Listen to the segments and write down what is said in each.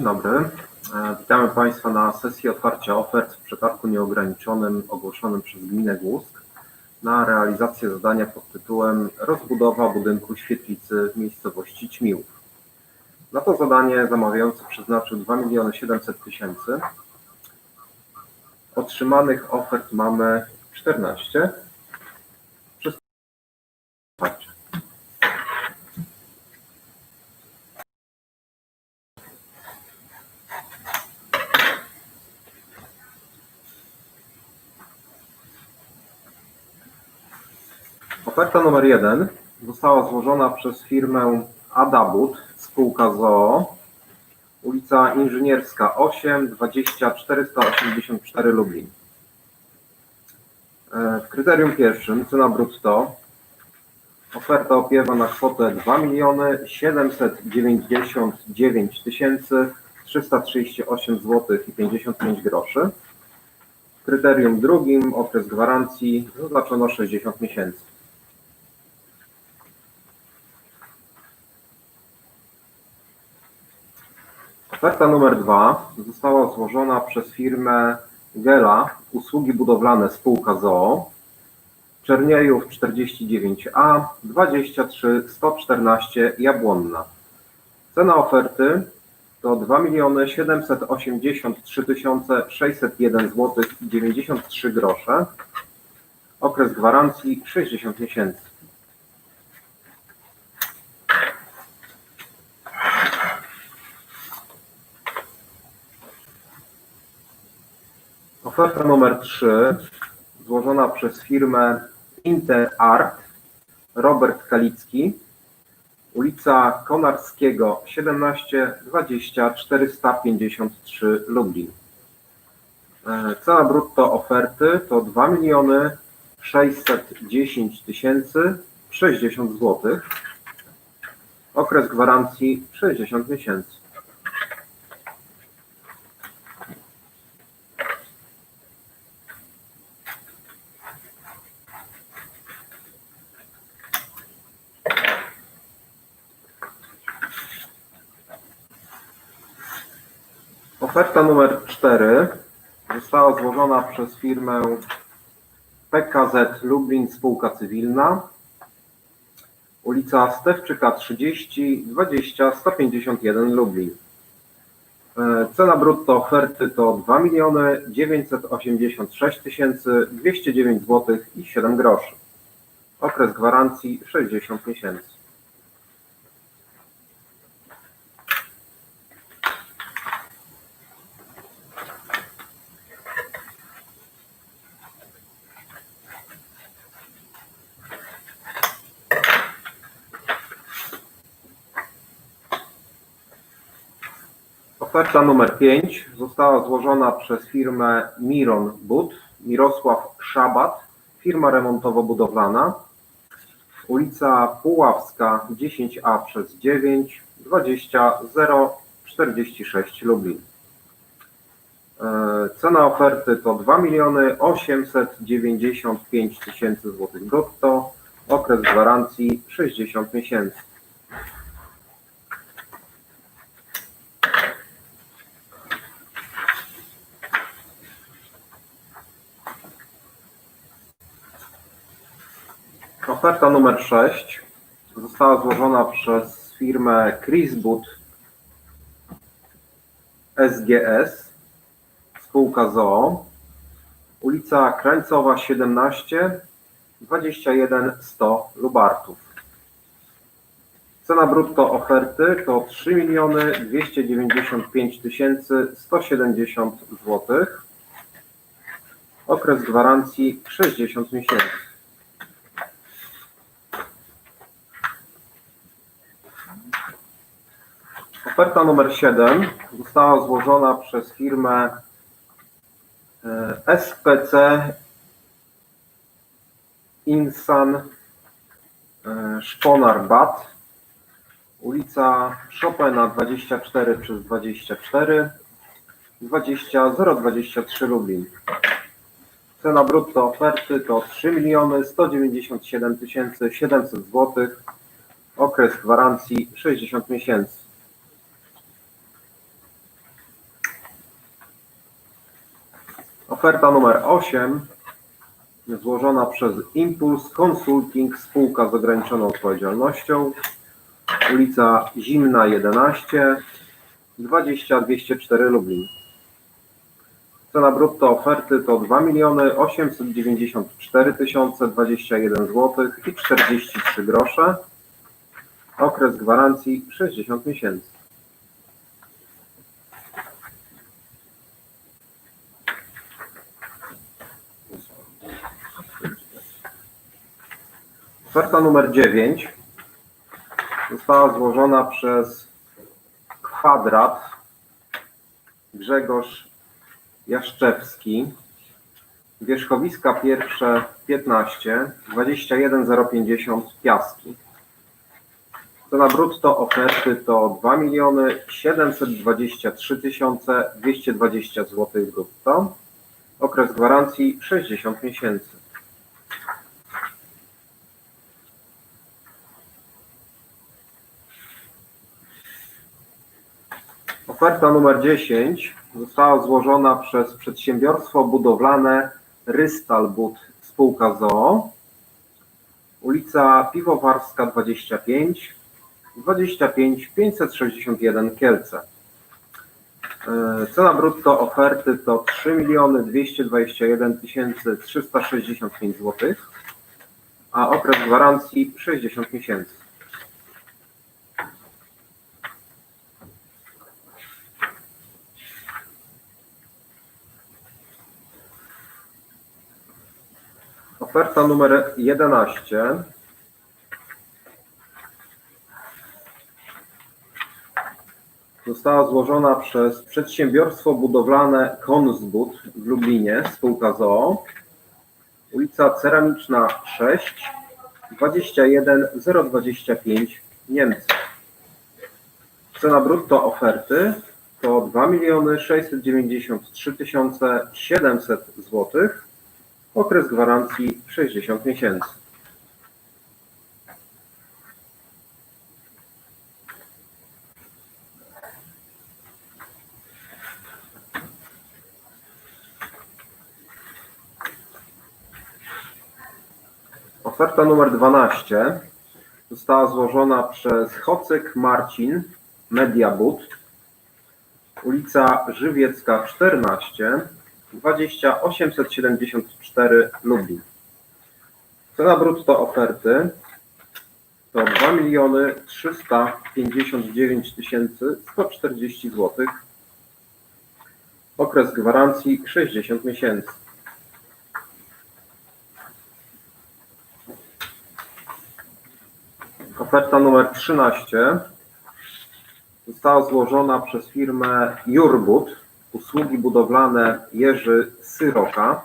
Dzień dobry. E, Witamy Państwa na sesji otwarcia ofert w przetargu nieograniczonym ogłoszonym przez Gminę Głusk na realizację zadania pod tytułem Rozbudowa budynku świetlicy w miejscowości Ćmiłów. Na to zadanie zamawiający przeznaczył 2 miliony 700 tysięcy. Otrzymanych ofert mamy 14. Oferta numer jeden została złożona przez firmę Adabut, spółka ZOO, ulica Inżynierska 8, 20 484 Lublin. E, W kryterium pierwszym cena brutto oferta opiewa na kwotę 2 miliony 799 tysięcy 338 zł i 55 groszy. Kryterium drugim okres gwarancji zaznaczono 60 miesięcy. Oferta numer dwa została złożona przez firmę Gela Usługi Budowlane Spółka ZOO Czerniejów 49A 23 114 Jabłonna. Cena oferty to 2 miliony 783 601 zł i 93 grosze. Okres gwarancji 60 miesięcy. Oferta numer 3 złożona przez firmę Interart Robert Kalicki ulica Konarskiego 17 20 453 Lublin. E, Cena brutto oferty to 2 miliony 610 tysięcy 60 zł. Okres gwarancji 60 miesięcy. Oferta numer 4 została złożona przez firmę PKZ Lublin Spółka Cywilna, ulica Stewczyka 30 20 151 Lublin. E, Cena brutto oferty to 2 miliony 986 tysięcy 209 zł i 7 groszy. Okres gwarancji 60 miesięcy. Oferta numer 5 została złożona przez firmę Miron Bud, Mirosław Szabat, firma remontowo-budowlana, ulica Puławska 10A przez 9, 20 046 Lublin. E, Cena oferty to 2 miliony 895 tysięcy złotych brutto, okres gwarancji 60 miesięcy. Oferta numer 6 została złożona przez firmę Chrisbud SGS, spółka ZOO, ulica Krańcowa 17, 21 100 Lubartów. Cena brutto oferty to 3 miliony 295 tysięcy 170 zł. Okres gwarancji 60 miesięcy. Oferta numer 7 została złożona przez firmę e, SPC Insan e, Szponar Bat, ulica Chopina 24 przez 24, 20 023 Lublin. Cena brutto oferty to 3 miliony 197 tysięcy 700 zł. Okres gwarancji 60 miesięcy. Oferta numer 8 złożona przez Impuls Consulting spółka z ograniczoną odpowiedzialnością ulica Zimna 11 20204 Lublin. Cena brutto oferty to 2 miliony 894 tysiące 21 zł i 43 grosze. Okres gwarancji 60 miesięcy. Oferta numer 9 została złożona przez Kwadrat Grzegorz Jaszczewski. Wierzchowiska pierwsze 15 21050 Piaski. Cena brutto oferty to 2 miliony 723 tysiące 220 zł brutto. Okres gwarancji 60 miesięcy. Oferta numer 10 została złożona przez przedsiębiorstwo budowlane Rystalbud spółka ZOO, ulica Piwowarska 25, 25 561 Kielce. E, Cena brutto oferty to 3 miliony 221 365 zł, a okres gwarancji 60 miesięcy. Oferta numer 11 została złożona przez przedsiębiorstwo budowlane Konsbud w Lublinie, spółka ZOO, ulica Ceramiczna 6, 21 025 Niemcy. Cena brutto oferty to 2 miliony 693 700 złotych. Okres gwarancji 60 miesięcy. Oferta numer 12 została złożona przez Hocyk Marcin Mediabud, ulica Żywiecka 14, 20 874 Lublin. Cena brutto oferty to 2 miliony 359 tysięcy 140 zł. Okres gwarancji 60 miesięcy. Oferta numer 13 została złożona przez firmę Jurbud usługi budowlane Jerzy Syroka.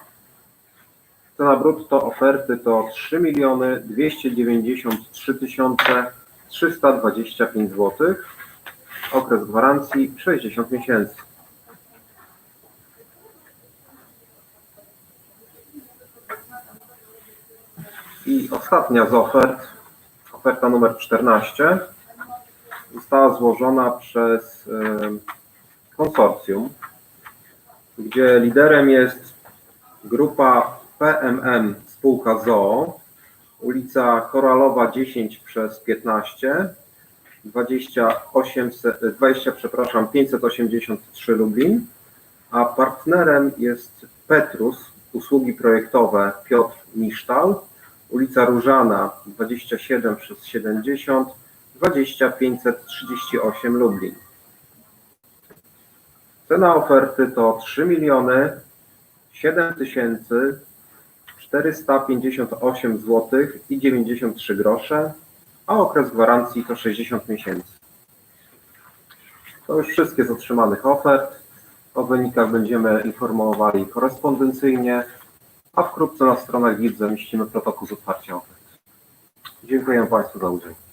Cena brutto oferty to 3 miliony 293 tysiące 325 zł. Okres gwarancji 60 miesięcy. I ostatnia z ofert, oferta numer 14, została złożona przez konsorcjum, gdzie liderem jest grupa PMM spółka ZOO, ulica Koralowa 10 przez 15, 28, 20, przepraszam, 583 Lublin, a partnerem jest Petrus, usługi projektowe Piotr Misztal, ulica Różana 27 przez 70, 20538 Lublin. Cena oferty to 3 miliony 7 tysięcy 458 zł i 93 grosze, a okres gwarancji to 60 miesięcy. To już wszystkie z otrzymanych ofert. O wynikach będziemy informowali korespondencyjnie, a wkrótce na stronach WIT zamieścimy protokół z otwarcia ofert. Dziękuję Państwu za udział.